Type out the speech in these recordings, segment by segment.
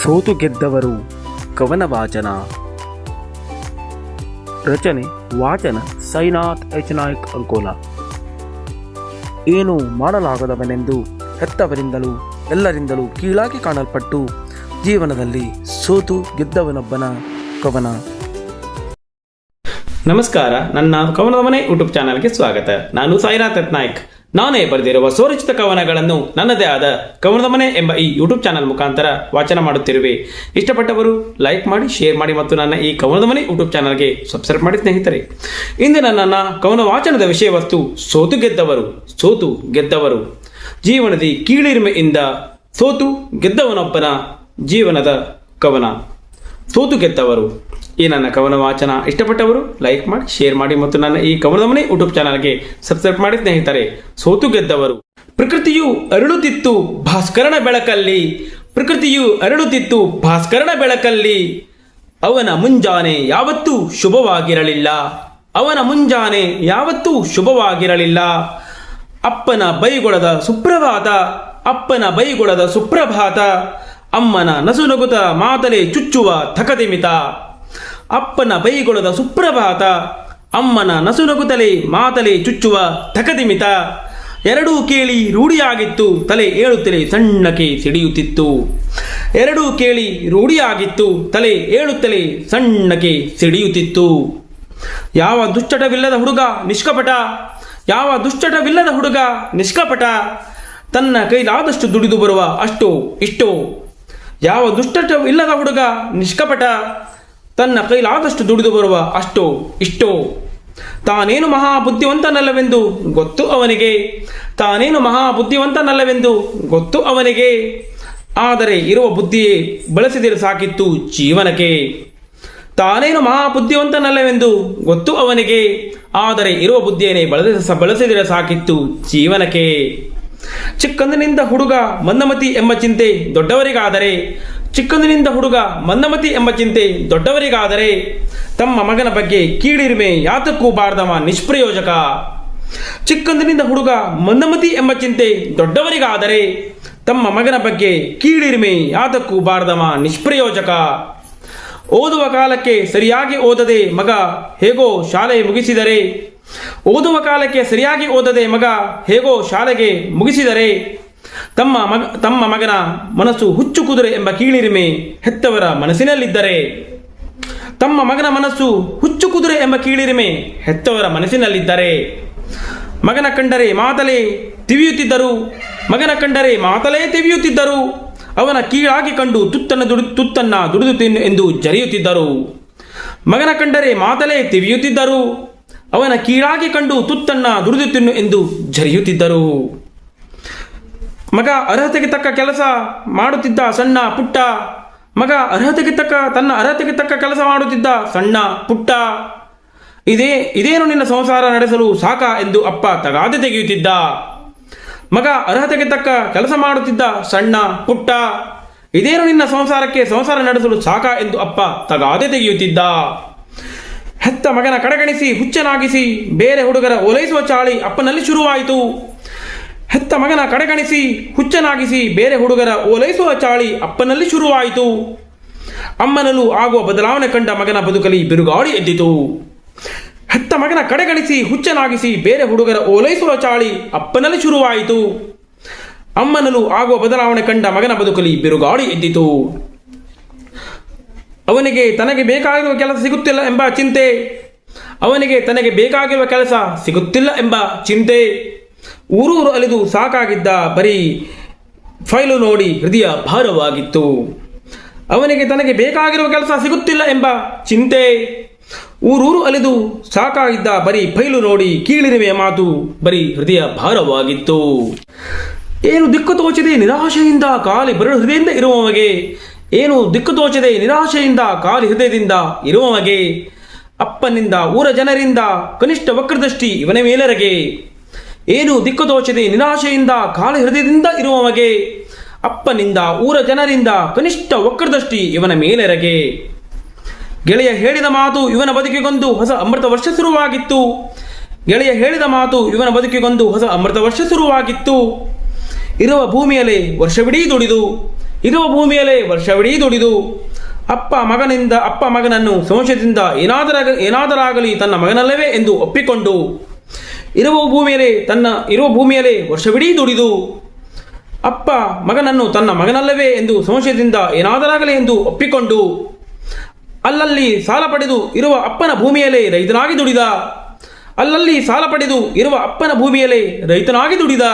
ಸೋತು ಗೆದ್ದವರು ಕವನ ವಾಚನ ರಚನೆ, ವಾಚನ, ಸೈನಾಥ್, ಎಚ್ ನಾಯ್ಕ್, ಅಂಕೋಲ. ಏನು ಮಾಡಲಾಗದವನೆಂದು ಹೆತ್ತವರಿಂದಲೂ, ಎಲ್ಲರಿಂದಲೂ ಕೀಳಾಗಿ ಕಾಣಲ್ಪಟ್ಟು ಜೀವನದಲ್ಲಿ ಸೋತು ಗೆದ್ದವನೊಬ್ಬನ ಕವನ. ನಮಸ್ಕಾರ, ನನ್ನ ಕವನದ ಮನೆ ಯೂಟ್ಯೂಬ್ ಚಾನಲ್ಗೆ ಸ್ವಾಗತ. ನಾನು ಸಾಯಿನಾಥ್ ರತ್ನಾಯಕ್ ನಾನೇ ಬರೆದಿರುವ ಸ್ವರಚಿತ ಕವನಗಳನ್ನು ನನ್ನದೇ ಆದ ಕವನದ ಮನೆ ಎಂಬ ಈ ಯೂಟ್ಯೂಬ್ ಚಾನಲ್ ಮುಖಾಂತರ ವಾಚನ ಮಾಡುತ್ತಿರುವೆ. ಇಷ್ಟಪಟ್ಟವರು ಲೈಕ್ ಮಾಡಿ ಶೇರ್ ಮಾಡಿ ಮತ್ತು ನನ್ನ ಈ ಕವನದ ಮನೆ ಯೂಟ್ಯೂಬ್ ಚಾನಲ್ಗೆ ಸಬ್ಸ್ಕ್ರೈಬ್ ಮಾಡಿ ಸ್ನೇಹಿತರೆ. ಇಂದಿನ ನನ್ನ ಕವನ ವಾಚನದ ವಿಷಯ ವಸ್ತು ಸೋತು ಗೆದ್ದವರು ಸೋತು ಗೆದ್ದವರು. ಜೀವನದಿ ಕೀಳಿರಿಮೆಯಿಂದ ಸೋತು ಗೆದ್ದವನೊಬ್ಬನ ಜೀವನದ ಕವನ. ಸೋತು ಗೆದ್ದವರು ಈ ನನ್ನ ಕವನ ವಾಚನ ಇಷ್ಟಪಟ್ಟವರು ಲೈಕ್ ಮಾಡಿ ಶೇರ್ ಮಾಡಿ ಮತ್ತು ನನ್ನ ಈ ಕವನದ ಮನೆ ಯೂಟ್ಯೂಬ್ ಚಾನಲ್ಗೆ ಸಬ್ಸ್ಕ್ರೈಬ್ ಮಾಡಿ ಸ್ನೇಹಿತರೆ, ಸೋತು ಗೆದ್ದವರು ಪ್ರಕೃತಿಯು ಅರಳುತ್ತಿತ್ತು ಭಾಸ್ಕರಣ ಬೆಳಕಲ್ಲಿ. ಪ್ರಕೃತಿಯು ಅರಳುತ್ತಿತ್ತು ಭಾಸ್ಕರಣ ಬೆಳಕಲ್ಲಿ. ಅವನ ಮುಂಜಾನೆ ಯಾವತ್ತೂ ಶುಭವಾಗಿರಲಿಲ್ಲ. ಅವನ ಮುಂಜಾನೆ ಯಾವತ್ತೂ ಶುಭವಾಗಿರಲಿಲ್ಲ. ಅಪ್ಪನ ಬೈಗೊಳದ ಸುಪ್ರಭಾತ, ಅಪ್ಪನ ಬೈಗೊಳದ ಸುಪ್ರಭಾತ ಅಮ್ಮನ ನಸುನಗುತ ಮಾತಲೆ ಚುಚ್ಚುವ ಥಕದಿಮಿತ. ಅಪ್ಪನ ಬೈಗೊಳದ ಸುಪ್ರಭಾತ ಅಮ್ಮನ ನಸುನಗುತ್ತಲೆ ಮಾತಲೆ ಚುಚ್ಚುವ ಥಕದಿಮಿತ. ಎರಡೂ ಕೇಳಿ ರೂಢಿಯಾಗಿತ್ತು, ತಲೆ ಏಳುತ್ತಲೇ ಸಣ್ಣಕ್ಕೆ ಸಿಡಿಯುತ್ತಿತ್ತು. ಎರಡೂ ಕೇಳಿ ರೂಢಿಯಾಗಿತ್ತು, ತಲೆ ಏಳುತ್ತಲೇ ಸಣ್ಣಕ್ಕೆ ಸಿಡಿಯುತ್ತಿತ್ತು. ಯಾವ ದುಶ್ಚಟವಿಲ್ಲದ ಹುಡುಗ ನಿಷ್ಕಪಟ? ಯಾವ ದುಶ್ಚಟವಿಲ್ಲದ ಹುಡುಗ ನಿಷ್ಕಪಟ? ತನ್ನ ಕೈಲಾದಷ್ಟು ದುಡಿದು ಬರುವ ಅಷ್ಟೋ ಇಷ್ಟೋ ಯಾವ ದುಶ್ಚಟವಿಲ್ಲದ ಹುಡುಗ ನಿಷ್ಕಪಟ, ತನ್ನ ಕೈಲಾದಷ್ಟು ದುಡಿದು ಬರುವ ಅಷ್ಟೋ ಇಷ್ಟೋ. ತಾನೇನು ಮಹಾ ಬುದ್ಧಿವಂತನಲ್ಲವೆಂದು ಗೊತ್ತು ಅವನಿಗೆ. ತಾನೇನು ಮಹಾ ಬುದ್ಧಿವಂತನಲ್ಲವೆಂದು ಗೊತ್ತು ಅವನಿಗೆ. ಆದರೆ ಇರುವ ಬುದ್ಧಿಯೇ ಬಳಸಿದಿರ ಸಾಕಿತ್ತು ಜೀವನಕ್ಕೆ. ತಾನೇನು ಮಹಾ ಬುದ್ಧಿವಂತನಲ್ಲವೆಂದು ಗೊತ್ತು ಅವನಿಗೆ. ಆದರೆ ಇರುವ ಬುದ್ಧಿಯನ್ನೇ ಬಳಸ, ಬಳಸಿದರೆ ಸಾಕಿತ್ತು ಜೀವನಕ್ಕೆ. ಚಿಕ್ಕಂದಿನಿಂದ ಹುಡುಗ ಮಂದಮತಿ ಎಂಬ ಚಿಂತೆ ದೊಡ್ಡವರಿಗಾದರೆ, ಚಿಕ್ಕಂದಿನಿಂದ ಹುಡುಗ ಮಂದಮತಿ ಎಂಬ ಚಿಂತೆ ದೊಡ್ಡವರಿಗಾದರೆ, ತಮ್ಮ ಮಗನ ಬಗ್ಗೆ ಕೀಳಿರಿಮೆ ಯಾತಕ್ಕೂ ಬಾರದವ ನಿಷ್ಪ್ರಯೋಜಕ. ಚಿಕ್ಕಂದಿನಿಂದ ಹುಡುಗ ಮಂದಮತಿ ಎಂಬ ಚಿಂತೆ ದೊಡ್ಡವರಿಗಾದರೆ, ತಮ್ಮ ಮಗನ ಬಗ್ಗೆ ಕೀಳಿರಿಮೆ ಯಾತಕ್ಕೂ ಬಾರದವ ನಿಷ್ಪ್ರಯೋಜಕ. ಓದುವ ಕಾಲಕ್ಕೆ ಸರಿಯಾಗಿ ಓದದೆ ಮಗ ಹೇಗೋ ಶಾಲೆ ಮುಗಿಸಿದರೆ ಓದುವ ಕಾಲಕ್ಕೆ ಸರಿಯಾಗಿ ಓದದೆ ಮಗ ಹೇಗೋ ಶಾಲೆಗೆ ಮುಗಿಸಿದರೆ ತಮ್ಮ ಮಗ ತಮ್ಮ ಮಗನ ಮನಸ್ಸು ಹುಚ್ಚು ಕುದುರೆ ಎಂಬ ಕೀಳಿರಿಮೆ ಹೆತ್ತವರ ಮನಸ್ಸಿನಲ್ಲಿದ್ದರೆ. ತಮ್ಮ ಮಗನ ಮನಸ್ಸು ಹುಚ್ಚು ಕುದುರೆ ಎಂಬ ಕೀಳಿರಿಮೆ ಹೆತ್ತವರ ಮನಸ್ಸಿನಲ್ಲಿದ್ದರೆ. ಮಗನ ಕಂಡರೆ ಮಾತಲೇ ತಿವಿಯುತ್ತಿದ್ದರು, ಮಗನ ಕಂಡರೆ ಮಾತಲೇ ತಿವಿಯುತ್ತಿದ್ದರು, ಅವನ ಕೀಳಾಗಿ ಕಂಡು ತುತ್ತನ್ನು ದುಡಿ ತುತ್ತನ್ನ ದುಡಿದು ತಿನ್ನು ಎಂದು ಜರಿಯುತ್ತಿದ್ದರು. ಮಗನ ಕಂಡರೆ ಮಾತಲೇ ತಿವಿಯುತ್ತಿದ್ದರು ಅವನ ಕೀಳಾಗಿ ಕಂಡು ತುತ್ತನ್ನ ದುಡಿದು ತಿನ್ನು ಎಂದು ಜರಿಯುತ್ತಿದ್ದರು. ಮಗ ಅರ್ಹತೆಗೆ ತಕ್ಕ ಕೆಲಸ ಮಾಡುತ್ತಿದ್ದ ಸಣ್ಣ ಪುಟ್ಟ, ಮಗ ಅರ್ಹತೆಗೆ ತಕ್ಕ, ತನ್ನ ಅರ್ಹತೆಗೆ ತಕ್ಕ ಕೆಲಸ ಮಾಡುತ್ತಿದ್ದ ಸಣ್ಣ ಪುಟ್ಟ, ಇದೇ, ಇದೇನು ನಿನ್ನ ಸಂಸಾರ ನಡೆಸಲು ಸಾಕ ಎಂದು ಅಪ್ಪ ತಗಾದೆ ತೆಗೆಯುತ್ತಿದ್ದ. ಮಗ ಅರ್ಹತೆಗೆ ತಕ್ಕ ಕೆಲಸ ಮಾಡುತ್ತಿದ್ದ ಸಣ್ಣ ಪುಟ್ಟ, ಇದೇನು ನಿನ್ನ ಸಂಸಾರಕ್ಕೆ ಸಂಸಾರ ನಡೆಸಲು ಸಾಕ ಎಂದು ಅಪ್ಪ ತಗಾದೆ ತೆಗೆಯುತ್ತಿದ್ದ. ಮಗನ ಕಡೆಗಣಿಸಿ, ಹುಚ್ಚನಾಗಿಸಿ, ಬೇರೆ ಹುಡುಗರ ಓಲೈಸುವ ಚಾಳಿ ಅಪ್ಪನಲ್ಲಿ ಶುರುವಾಯಿತು. ಹೆತ್ತ ಮಗನ ಕಡೆಗಣಿಸಿ, ಹುಚ್ಚನಾಗಿಸಿ, ಬೇರೆ ಹುಡುಗರ ಓಲೈಸುವ ಚಾಳಿ ಅಪ್ಪನಲ್ಲಿ ಶುರುವಾಯಿತು. ಅಮ್ಮನಲ್ಲೂ ಆಗುವ ಬದಲಾವಣೆ ಕಂಡ ಮಗನ ಬದುಕಲಿ ಬಿರುಗಾಳಿ ಎದ್ದಿತು. ಹೆತ್ತ ಮಗನ ಕಡೆಗಣಿಸಿ, ಹುಚ್ಚನಾಗಿಸಿ, ಬೇರೆ ಹುಡುಗರ ಓಲೈಸುವ ಚಾಳಿ ಅಪ್ಪನಲ್ಲಿ ಶುರುವಾಯಿತು. ಅಮ್ಮನಲ್ಲೂ ಆಗುವ ಬದಲಾವಣೆ ಕಂಡ ಮಗನ ಬದುಕಲಿ ಬಿರುಗಾಳಿ ಎದ್ದಿತು. ಅವನಿಗೆ ತನಗೆ ಬೇಕಾಗಿರುವ ಕೆಲಸ ಸಿಗುತ್ತಿಲ್ಲ ಎಂಬ ಚಿಂತೆ ಅವನಿಗೆ ತನಗೆ ಬೇಕಾಗಿರುವ ಕೆಲಸ ಸಿಗುತ್ತಿಲ್ಲ ಎಂಬ ಚಿಂತೆ. ಊರೂರು ಅಲಿದು ಸಾಕಾಗಿದ್ದ ಬರೀ ಫೈಲು ನೋಡಿ ಹೃದಯ ಭಾರವಾಗಿತ್ತು. ಅವನಿಗೆ ತನಗೆ ಬೇಕಾಗಿರುವ ಕೆಲಸ ಸಿಗುತ್ತಿಲ್ಲ ಎಂಬ ಚಿಂತೆ. ಊರೂರು ಅಲಿದು ಸಾಕಾಗಿದ್ದ ಬರೀ ಫೈಲು ನೋಡಿ ಕೀಳಿರುವೆಯ ಮಾತು ಬರೀ ಹೃದಯ ಭಾರವಾಗಿತ್ತು. ಏನು ದಿಕ್ಕು ತೋಚದೆ ನಿರಾಶೆಯಿಂದ ಖಾಲಿ ಬರಡು ಹೃದಯದಿಂದ ಇರುವವಗೆ? ಏನು ದಿಕ್ಕು ತೋಚದೆ ನಿರಾಶೆಯಿಂದ ಖಾಲಿ ಹೃದಯದಿಂದ ಇರುವವಗೆ? ಅಪ್ಪನಿಂದ, ಊರ ಜನರಿಂದ, ಕನಿಷ್ಠ ವಕ್ರದೃಷ್ಟಿ ಇವನ ಮೇಲರಗೆ. ಏನು ದಿಕ್ಕು ತೋಚದೆ ನಿರಾಶೆಯಿಂದ, ಕಾಲ ಹೃದಯದಿಂದ ಇರುವವಗೆ. ಅಪ್ಪನಿಂದ, ಊರ ಜನರಿಂದ, ಕನಿಷ್ಠ ವಕ್ರದೃಷ್ಟಿ ಇವನ ಮೇಲೆರಗೆ. ಗೆಳೆಯ ಹೇಳಿದ ಮಾತು ಇವನ ಬದುಕಿಗೊಂದು ಹೊಸ ಅಮೃತ ವರ್ಷ ಶುರುವಾಗಿತ್ತು. ಗೆಳೆಯ ಹೇಳಿದ ಮಾತು ಇವನ ಬದುಕಿಗೊಂದು ಹೊಸ ಅಮೃತ ವರ್ಷ ಶುರುವಾಗಿತ್ತು. ಇರುವ ಭೂಮಿಯಲ್ಲಿ ವರ್ಷವಿಡೀ ದುಡಿದು, ಇರುವ ಭೂಮಿಯಲ್ಲೇ ವರ್ಷವಿಡೀ ದುಡಿದು ಅಪ್ಪ ಮಗನಿಂದ ಅಪ್ಪ ಮಗನನ್ನು ಸಂಶಯದಿಂದ ಏನಾದರೂ ಏನಾದರಾಗಲಿ ತನ್ನ ಮಗನಲ್ಲವೇ ಎಂದು ಒಪ್ಪಿಕೊಂಡು ಇರುವ ಭೂಮಿಯಲ್ಲೇ ತನ್ನ ಇರುವ ಭೂಮಿಯಲ್ಲೇ ವರ್ಷವಿಡೀ ದುಡಿದು ಅಪ್ಪ ಮಗನನ್ನು ತನ್ನ ಮಗನಲ್ಲವೇ ಎಂದು ಸಂಶಯದಿಂದ ಏನಾದರಾಗಲಿ ಎಂದು ಒಪ್ಪಿಕೊಂಡು ಅಲ್ಲಲ್ಲಿ ಸಾಲ ಪಡೆದು ಇರುವ ಅಪ್ಪನ ಭೂಮಿಯಲ್ಲೇ ರೈತನಾಗಿ ದುಡಿದ. ಅಲ್ಲಲ್ಲಿ ಸಾಲ ಪಡೆದು ಇರುವ ಅಪ್ಪನ ಭೂಮಿಯಲ್ಲೇ ರೈತನಾಗಿ ದುಡಿದ.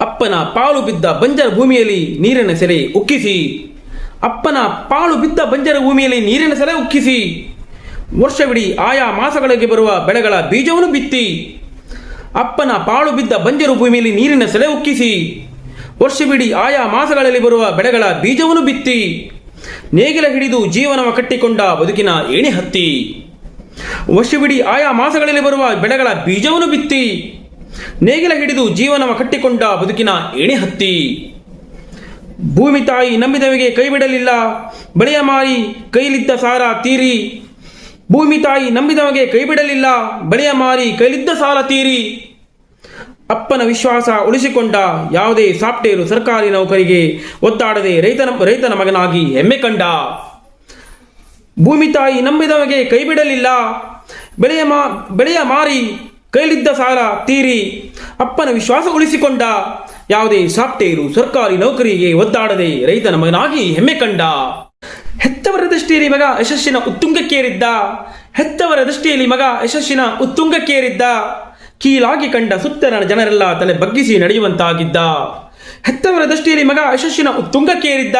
ಅಪ್ಪನ ಪಾಲು ಬಿದ್ದ ಬಂಜರ ಭೂಮಿಯಲ್ಲಿ ನೀರಿನ ಸೆರೆ ಉಕ್ಕಿಸಿ. ಅಪ್ಪನ ಪಾಳು ಬಿದ್ದ ಬಂಜರ ಭೂಮಿಯಲ್ಲಿ ನೀರಿನ ಸೆಲೆ ಉಕ್ಕಿಸಿ. ವರ್ಷವಿಡೀ ಆಯಾ ಮಾಸಗಳಿಗೆ ಬರುವ ಬೆಳೆಗಳ ಬೀಜವನ್ನು ಬಿತ್ತಿ. ಅಪ್ಪನ ಪಾಳು ಬಿದ್ದ ಬಂಜರು ಭೂಮಿಯಲ್ಲಿ ನೀರಿನ ಸೆಲೆ ಉಕ್ಕಿಸಿ. ವರ್ಷವಿಡೀ ಆಯಾ ಮಾಸಗಳಲ್ಲಿ ಬರುವ ಬೆಳೆಗಳ ಬೀಜವನ್ನು ಬಿತ್ತಿ. ನೇಗಿಲ ಹಿಡಿದು ಜೀವನವ ಕಟ್ಟಿಕೊಂಡ ಬದುಕಿನ ಏಣಿ ಹತ್ತಿ. ವರ್ಷವಿಡೀ ಆಯಾ ಮಾಸಗಳಲ್ಲಿ ಬರುವ ಬೆಳೆಗಳ ಬೀಜವನ್ನು ಬಿತ್ತಿ. ನೇಗಿಲ ಹಿಡಿದು ಜೀವನವ ಕಟ್ಟಿಕೊಂಡ ಬದುಕಿನ ಏಣಿ ಹತ್ತಿ. ಭೂಮಿ ತಾಯಿ ನಂಬಿದವಿಗೆ ಕೈ ಬಿಡಲಿಲ್ಲ ಬಳೆಯ ಮಾರಿ ಕೈಲಿದ್ದ ಸಾರ ತೀರಿ. ಭೂಮಿ ತಾಯಿ ನಂಬಿದವಗೆ ಕೈ ಬಿಡಲಿಲ್ಲ ಬಳೆಯ ಮಾರಿ ಕೈಲಿದ್ದ ಸಾಲ ತೀರಿ. ಅಪ್ಪನ ವಿಶ್ವಾಸ ಉಳಿಸಿಕೊಂಡ ಯಾವುದೇ ಸಾಫ್ಟ್ವೇರು ಸರ್ಕಾರಿ ನೌಕರಿಗೆ ಒತ್ತಾಡದೆ ರೈತನ ರೈತನ ಮಗನಾಗಿ ಹೆಮ್ಮೆ ಕಂಡ. ಭೂಮಿ ತಾಯಿ ನಂಬಿದವಗೆ ಕೈ ಬಿಡಲಿಲ್ಲ ಬೆಳೆಯ ಮಾ, ಬೆಳೆಯ ಮಾರಿ ಕೈಲಿದ್ದ ಸಾಲ ತೀರಿ. ಅಪ್ಪನ ವಿಶ್ವಾಸ ಉಳಿಸಿಕೊಂಡ. ಯಾವುದೇ ಸಾಫ್ಟ್ವೇರು ಸರ್ಕಾರಿ ನೌಕರಿಗೆ ಒದ್ದಾಡದೆ ರೈತನ ಮಗನಾಗಿ ಹೆಮ್ಮೆ ಕಂಡ. ಹೆತ್ತವರ ದೃಷ್ಟಿಯಲ್ಲಿ ಮಗ ಯಶಸ್ಸಿನ ಉತ್ತುಂಗಕ್ಕೇರಿದ್ದ. ಹೆತ್ತವರ ದೃಷ್ಟಿಯಲ್ಲಿ ಮಗ ಯಶಸ್ಸಿನ ಉತ್ತುಂಗಕ್ಕೇರಿದ್ದ. ಕೀಲಾಗಿ ಕಂಡ ಸುತ್ತನ ಜನರೆಲ್ಲ ತಲೆ ಬಗ್ಗಿಸಿ ನಡೆಯುವಂತಾಗಿದ್ದ. ಹೆತ್ತವರ ದೃಷ್ಟಿಯಲ್ಲಿ ಮಗ ಯಶಸ್ಸಿನ ಉತ್ತುಂಗಕ್ಕೇರಿದ್ದ.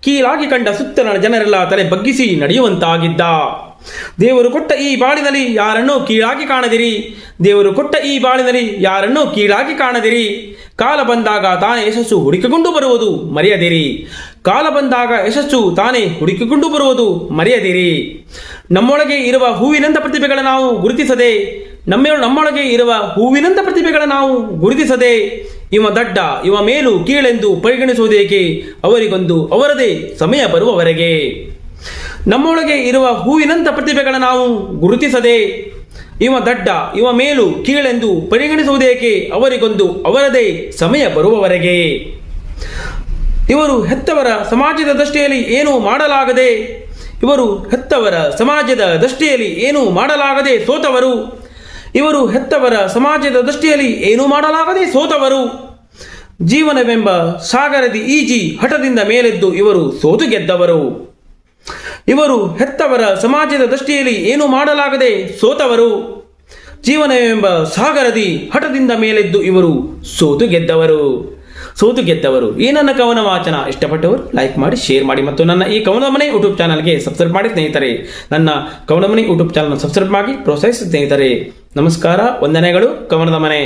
ಕೀಲಾಗಿ ಕಂಡ ಸುತ್ತನ ಜನರೆಲ್ಲ ತಲೆ ಬಗ್ಗಿಸಿ ನಡೆಯುವಂತಾಗಿದ್ದ. ದೇವರು ಕೊಟ್ಟ ಈ ಬಾಳಿನಲ್ಲಿ ಯಾರನ್ನೂ ಕೀಳಾಗಿ ಕಾಣದಿರಿ. ದೇವರು ಕೊಟ್ಟ ಈ ಬಾಳಿನಲ್ಲಿ ಯಾರನ್ನೂ ಕೀಳಾಗಿ ಕಾಣದಿರಿ. ಕಾಲ ಬಂದಾಗ ತಾನೇ ಯಶಸ್ಸು ಹುಡುಕಿಕೊಂಡು ಬರುವುದು ಮರೆಯದಿರಿ. ಕಾಲ ಬಂದಾಗ ಯಶಸ್ಸು ತಾನೇ ಹುಡುಕಿಕೊಂಡು ಬರುವುದು ಮರೆಯದಿರಿ. ನಮ್ಮೊಳಗೆ ಇರುವ ಹೂವಿನಂತ ಪ್ರತಿಭೆಗಳ ನಾವು ಗುರುತಿಸದೆ, ನಮ್ಮ ನಮ್ಮೊಳಗೆ ಇರುವ ಹೂವಿನಂತ ಪ್ರತಿಭೆಗಳ ನಾವು ಗುರುತಿಸದೆ, ಇವ ದಡ್ಡ, ಇವ ಮೇಲು ಕೀಳೆಂದು ಪರಿಗಣಿಸುವುದೇಕೆ? ಅವರಿಗೊಂದು ಅವರದೇ ಸಮಯ ಬರುವವರೆಗೆ. ನಮ್ಮೊಳಗೆ ಇರುವ ಹೂವಿನಂಥ ಪ್ರತಿಭೆಗಳ ನಾವು ಗುರುತಿಸದೆ, ಇವ ದಡ್ಡ, ಇವ ಮೇಲು, ಕೀಳೆಂದು ಪರಿಗಣಿಸುವುದೇಕೆ? ಅವರಿಗೊಂದು ಅವರದೇ ಸಮಯ ಬರುವವರೆಗೆ. ಇವರು ಹೆತ್ತವರ ಸಮಾಜದ ದೃಷ್ಟಿಯಲ್ಲಿ ಏನೂ ಮಾಡಲಾಗದೆ, ಇವರು ಹೆತ್ತವರ ಸಮಾಜದ ದೃಷ್ಟಿಯಲ್ಲಿ ಏನೂ ಮಾಡಲಾಗದೆ ಸೋತವರು. ಇವರು ಹೆತ್ತವರ ಸಮಾಜದ ದೃಷ್ಟಿಯಲ್ಲಿ ಏನೂ ಮಾಡಲಾಗದೆ ಸೋತವರು. ಜೀವನವೆಂಬ ಸಾಗರದಿ ಈಜಿ ಹಠದಿಂದ ಮೇಲೆದ್ದು ಇವರು ಸೋತು ಗೆದ್ದವರು. ಇವರು ಹೆತ್ತವರ ಸಮಾಜದ ದೃಷ್ಟಿಯಲ್ಲಿ ಏನು ಮಾಡಲಾಗದೆ ಸೋತವರು. ಜೀವನವೆಂಬ ಸಾಗರದಿ ಹಠದಿಂದ ಮೇಲೆದ್ದು ಇವರು ಸೋತು ಗೆದ್ದವರು. ಸೋತು ಗೆದ್ದವರು. ಈ ನನ್ನ ಕವನ ವಾಚನ ಇಷ್ಟಪಟ್ಟವರು ಲೈಕ್ ಮಾಡಿ ಶೇರ್ ಮಾಡಿ ಮತ್ತು ನನ್ನ ಈ ಕವನಮನೆ ಯೂಟ್ಯೂಬ್ ಚಾನಲ್ಗೆ ಸಬ್ಸ್ಕ್ರೈಬ್ ಮಾಡಿ ಸ್ನೇಹಿತರೆ. ನನ್ನ ಕವನ ಮನೆ ಯೂಟ್ಯೂಬ್ ಚಾನಲ್ ಸಬ್ಸ್ಕ್ರೈಬ್ ಮಾಡಿ, ಪ್ರೋತ್ಸಾಹಿಸಿ ಸ್ನೇಹಿತರೆ. ನಮಸ್ಕಾರ, ವಂದನೆಗಳು, ಕವನದ ಮನೆ.